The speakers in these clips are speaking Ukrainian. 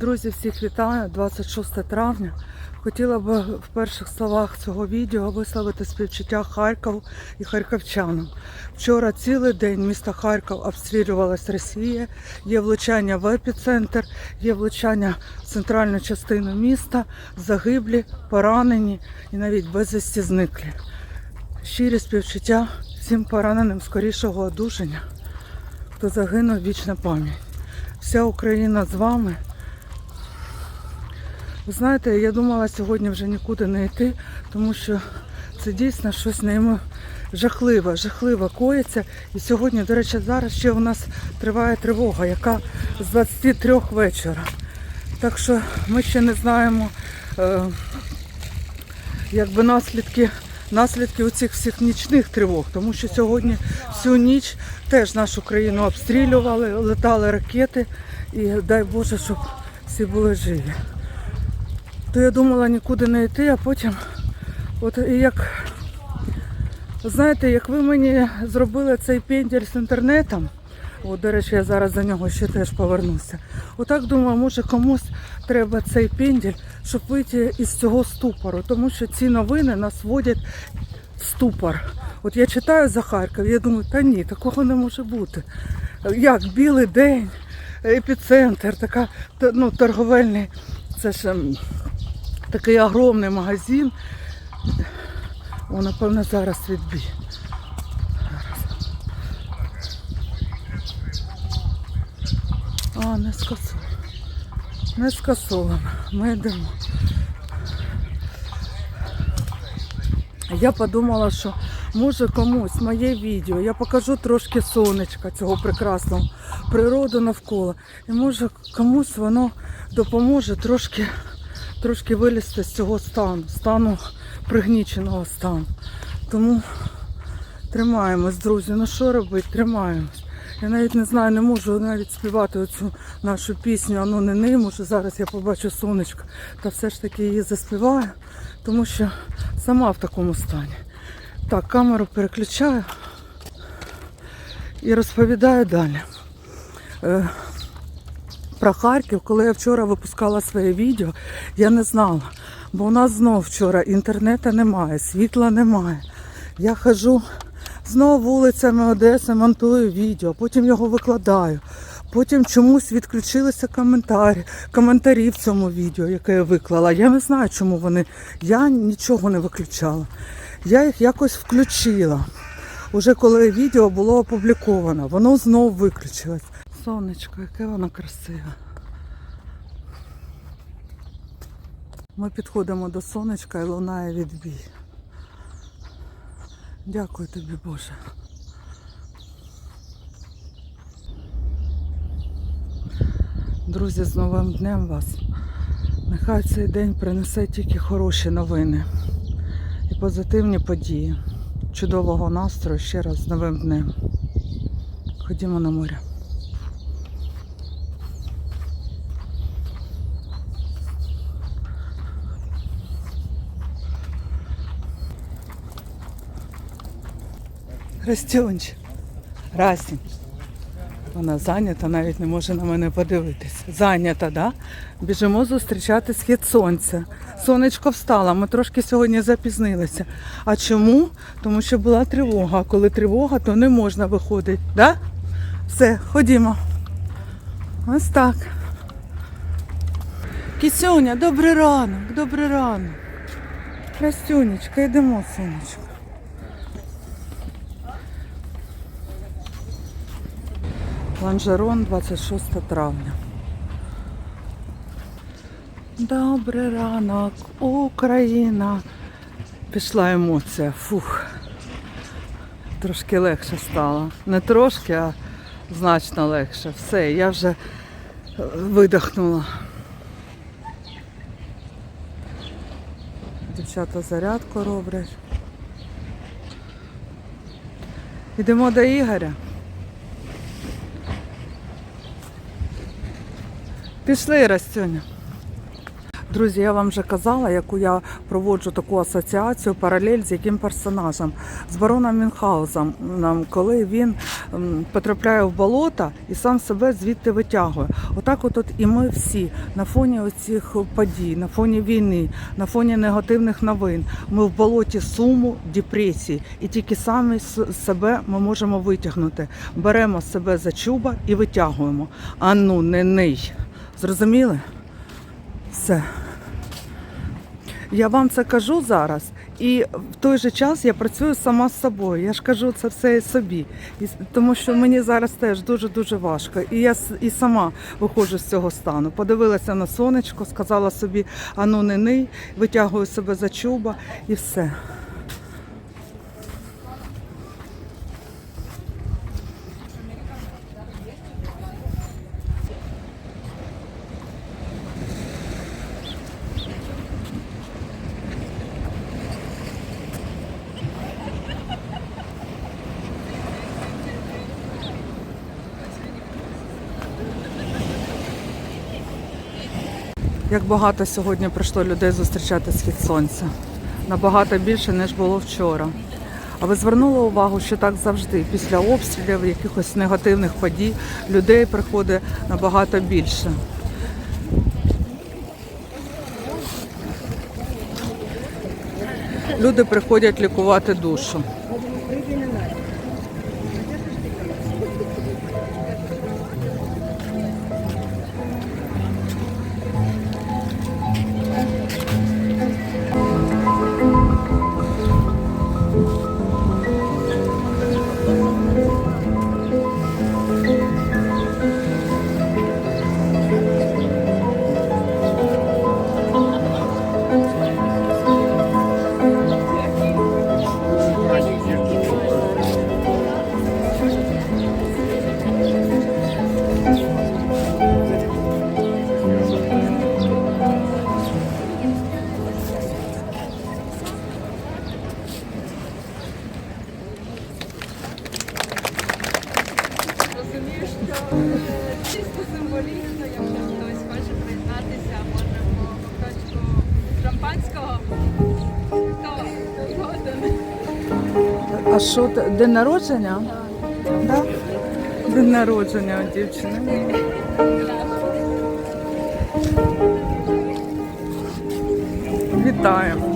Друзі, всіх вітаю, 26 травня. Хотіла б в перших словах цього відео висловити співчуття Харкову і харківчанам. Вчора цілий день місто Харків обстрілювалась Росія, є влучання в епіцентр, є влучання в центральну частину міста, загиблі, поранені і навіть безвісті зниклі. Щирі співчуття всім пораненим скорішого одужання, хто загинув вічна пам'ять. Вся Україна з вами. Ви знаєте, я думала сьогодні вже нікуди не йти, тому що це дійсно щось неймо жахливе, жахливе коїться. І сьогодні, до речі, зараз ще у нас триває тривога, яка з 23 вечора. Так що ми ще не знаємо е, якби наслідки, наслідки у всіх нічних тривог, тому що сьогодні всю ніч теж нашу країну обстрілювали, летали ракети, і дай Боже, щоб всі були живі то я думала нікуди не йти, а потім, от як, знаєте, як ви мені зробили цей пенділь з інтернетом, от, до речі, я зараз за нього ще теж повернуся. Отак думаю, може комусь треба цей пенділь, щоб вийти із цього ступору, тому що ці новини нас вводять в ступор. От я читаю за Харків, я думаю, та ні, такого не може бути. Як білий день, епіцентр, така ну, торговельний, це ж ем, такий огромний магазин. О, напевно, зараз відбій. А, не скасовано. Не скасовано. Ми йдемо. Я подумала, що може комусь моє відео, я покажу трошки сонечка цього прекрасного, природу навколо. І може комусь воно допоможе трошки, трошки вилізти з цього стану, стану пригніченого стану. Тому тримаємось, друзі. Ну що робити? Тримаємось. Я навіть не знаю, не можу навіть співати оцю нашу пісню, ану не ним, може зараз я побачу сонечко, та все ж таки її заспіваю, тому що сама в такому стані. Так, камеру переключаю і розповідаю далі. Про Харків, коли я вчора випускала своє відео, я не знала. Бо у нас знов вчора інтернету немає, світла немає. Я хожу знову вулицями Одеси, монтую відео, потім його викладаю. Потім чомусь відключилися коментарі, коментарі в цьому відео, яке я виклала. Я не знаю, чому вони. Я нічого не виключала. Я їх якось включила. Уже коли відео було опубліковано, воно знову виключилось. Сонечко, яке воно красиве. Ми підходимо до сонечка і лунає відбій. Дякую тобі, Боже. Друзі, з новим днем вас. Нехай цей день принесе тільки хороші новини і позитивні події. Чудового настрою ще раз з новим днем. Ходімо на море. Растюнч. Расінь. Вона зайнята, навіть не може на мене подивитися. Зайнята, да? Біжимо зустрічати схід сонця. Сонечко встало, ми трошки сьогодні запізнилися. А чому? Тому що була тривога. А коли тривога, то не можна виходити. Да? Все, ходімо. Ось так. Кісюня, добрий ранок, добрий ранок. Крастюнечка, йдемо, сонечко. Ланжерон, 26 травня. Добрий ранок, Україна. Пішла емоція. Фух. Трошки легше стало. Не трошки, а значно легше. Все, я вже видихнула. Дівчата зарядку роблять. Йдемо до Ігоря. Пішли, Растюня. Друзі, я вам вже казала, яку я проводжу таку асоціацію, паралель з яким персонажем з бароном Мюнхгаузом, м, коли він потрапляє в болото і сам себе звідти витягує. Отак, от, от і ми всі на фоні оцих подій, на фоні війни, на фоні негативних новин. Ми в болоті суму, депресії, і тільки самі себе ми можемо витягнути. Беремо себе за чуба і витягуємо. А ну, не ний. Зрозуміли? Все. Я вам це кажу зараз, і в той же час я працюю сама з собою. Я ж кажу це все і собі. І, тому що мені зараз теж дуже-дуже важко. І я і сама виходжу з цього стану. Подивилася на сонечко, сказала собі, ану не ний, витягую себе за чуба і все. Як багато сьогодні прийшло людей зустрічати схід сонця. Набагато більше, ніж було вчора. А ви звернули увагу, що так завжди, після обстрілів, якихось негативних подій, людей приходить набагато більше. Люди приходять лікувати душу. А що день народження? Да? День народження у дівчини. Вітаємо.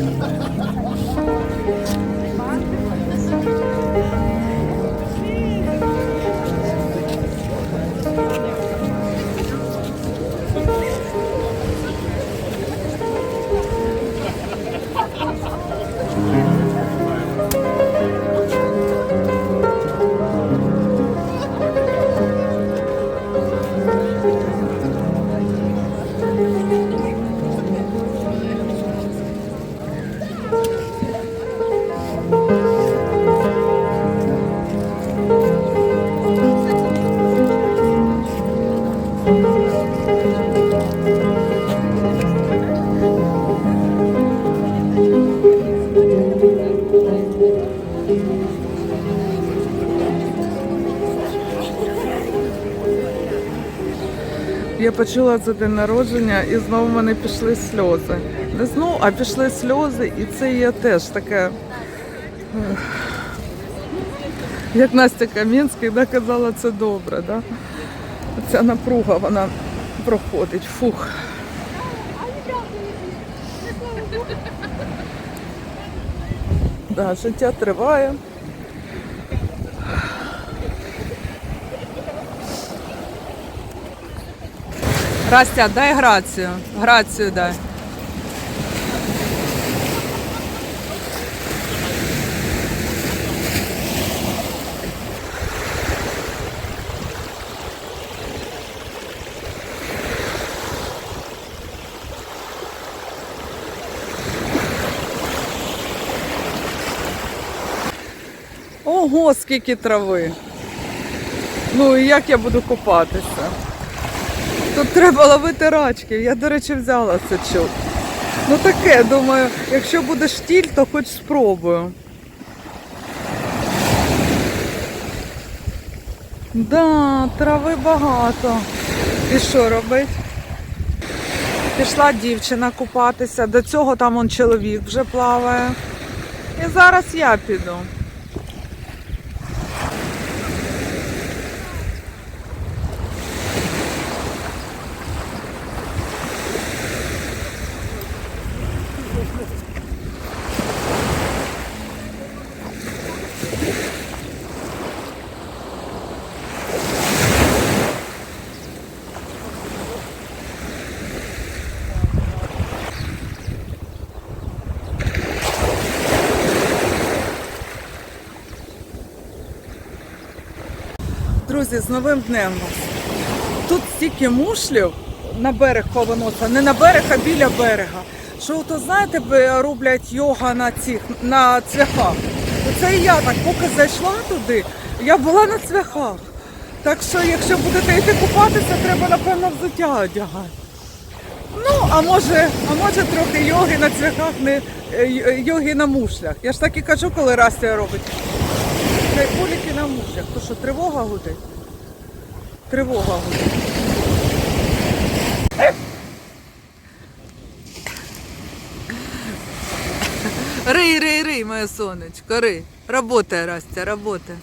Yeah. Почула за день народження і знову в мене пішли сльози. Не знову, а пішли сльози, і це є теж таке. Як Настя Кам'янська да, казала, це добре. Да? Ця напруга вона проходить. Фух. Да, життя триває. Растя, дай грацію. Грацію дай. Ого, скільки трави. Ну і як я буду купатися? Тут треба ловити рачків. Я, до речі, взяла це чув. Ну таке, думаю, якщо буде штіль, то хоч спробую. Да, трави багато. І що робить? Пішла дівчина купатися, до цього там он чоловік вже плаває. І зараз я піду. Друзі, з новим днем вас. Тут стільки мушлів на берег повиноситься, не на берег, а біля берега. Що то знаєте, роблять йога на цих на цвяхах. Оце і я так, поки зайшла туди, я була на цвяхах. Так що, якщо будете йти купатися, треба напевно взуття одягати. Ну, а може, а може трохи йоги на цвяхах, не е, йоги на мушлях. Я ж так і кажу, коли Растя робить. Хай поліки на мушлях. То що, тривога гудить? Тривога. Рий, рий, рий, моє сонечко, рий. Работай, Растя, работай.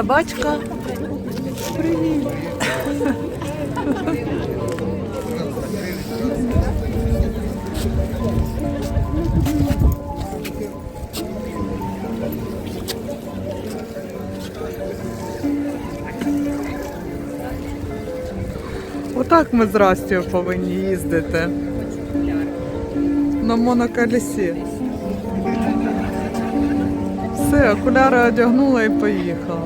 Собачка. Привіт. Отак ми з Растю повинні їздити. На моноколесі. Все, окуляри одягнула і поїхала.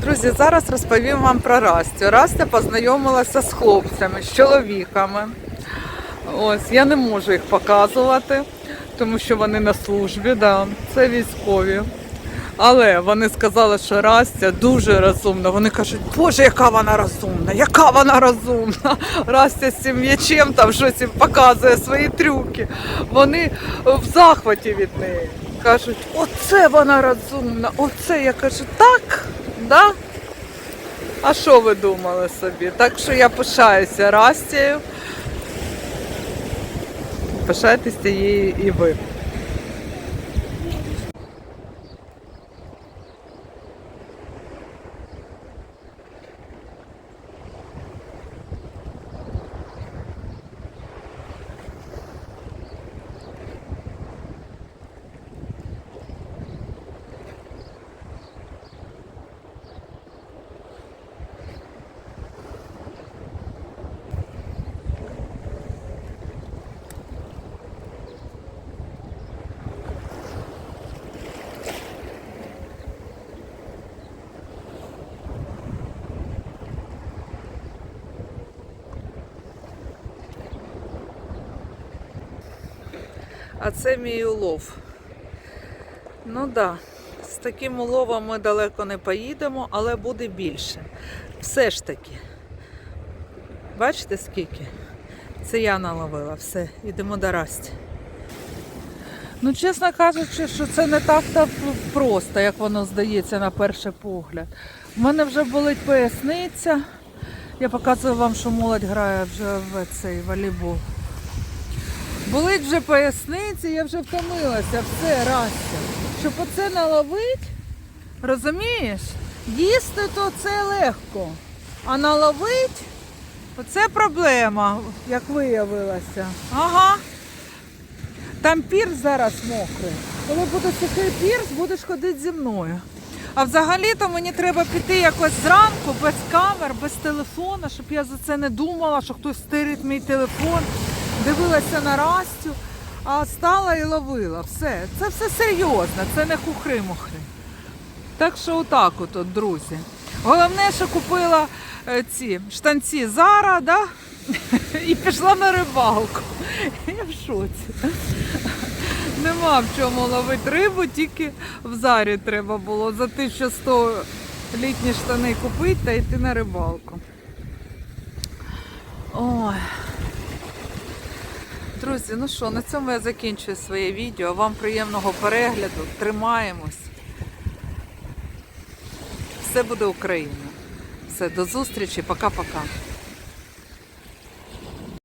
Друзі, зараз розповім вам про Растю. Растя познайомилася з хлопцями, з чоловіками. Ось, я не можу їх показувати, тому що вони на службі, да, це військові. Але вони сказали, що Растя дуже розумна. Вони кажуть, боже, яка вона розумна, яка вона розумна. Растя з цим м'ячем там щось їм показує свої трюки. Вони в захваті від неї. Кажуть, оце вона розумна, оце я кажу, так, да? А що ви думали собі? Так що я пишаюся Растією. Пишайтеся її і ви. А це мій улов. Ну так, да, з таким уловом ми далеко не поїдемо, але буде більше. Все ж таки. Бачите скільки? Це я наловила. Все, йдемо до Расті. Ну, чесно кажучи, що це не так так просто, як воно здається на перший погляд. У мене вже болить поясниця. Я показую вам, що молодь грає вже в цей волейбол. Болить вже поясниці, я вже втомилася, все, Растя. Щоб оце наловить, розумієш? Їсти то це легко. А наловить оце проблема, як виявилося. Ага. Там пірс зараз мокрий. Коли буде сухий пірс, будеш ходити зі мною. А взагалі-то мені треба піти якось зранку, без камер, без телефона, щоб я за це не думала, що хтось стирить мій телефон. Дивилася на Растю, а стала і ловила. Все. Це все серйозно, це не хухри-мухри. Так що отак от, от, друзі. Головне, що купила е, ці штанці Зара, да? і пішла на рибалку. Я в шоці. Нема в чому ловити рибу, тільки в зарі треба було за 1100 літні штани купити та йти на рибалку. Ой. Друзі, ну що, на цьому я закінчую своє відео. Вам приємного перегляду. Тримаємось. Все буде Україна. Все, до зустрічі, пока-пока.